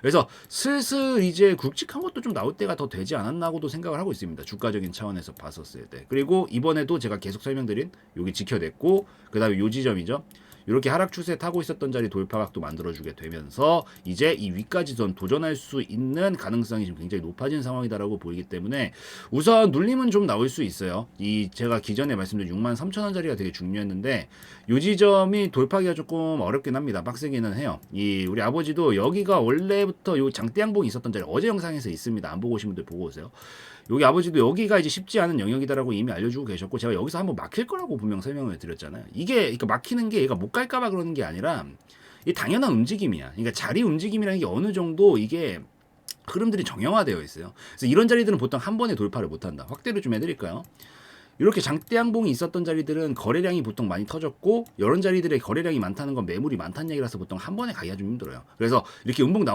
그래서 슬슬 이제 굵직한 것도 좀 나올 때가 더 되지 않았나고도 생각을 하고 있습니다. 주가적인 차원에서 봤었을 때. 그리고 이번에도 제가 계속 설명드린 여기 지켜냈고 그다음에 요 지점이죠. 이렇게 하락 추세 타고 있었던 자리 돌파각도 만들어주게 되면서 이제 이 위까지 전 도전할 수 있는 가능성이 지금 굉장히 높아진 상황이다라고 보이기 때문에 우선 눌림은 좀 나올 수 있어요. 이 제가 기존에 말씀드린 6만 3천 원짜리가 되게 중요했는데 요 지점이 돌파하기가 조금 어렵긴 합니다. 빡세기는 해요. 이 우리 아버지도 여기가 원래부터 요 장대 양봉이 있었던 자리 어제 영상에서 있습니다. 안 보고 오신 분들 보고 오세요. 여기 아버지도 여기가 이제 쉽지 않은 영역이다라고 이미 알려주고 계셨고 제가 여기서 한번 막힐 거라고 분명 설명을 드렸잖아요. 이게 그러니까 막히는 게 얘가 못 갈까봐 그러는 게 아니라 이 당연한 움직임이야. 그러니까 자리 움직임이라는 게 어느 정도 이게 흐름들이 정형화되어 있어요. 그래서 이런 자리들은 보통 한 번에 돌파를 못한다. 확대를 좀 해드릴까요? 이렇게 장대양봉이 있었던 자리들은 거래량이 보통 많이 터졌고 이런 자리들의 거래량이 많다는 건 매물이 많다는 얘기라서 보통 한 번에 가기가 좀 힘들어요. 그래서 이렇게 음봉 나오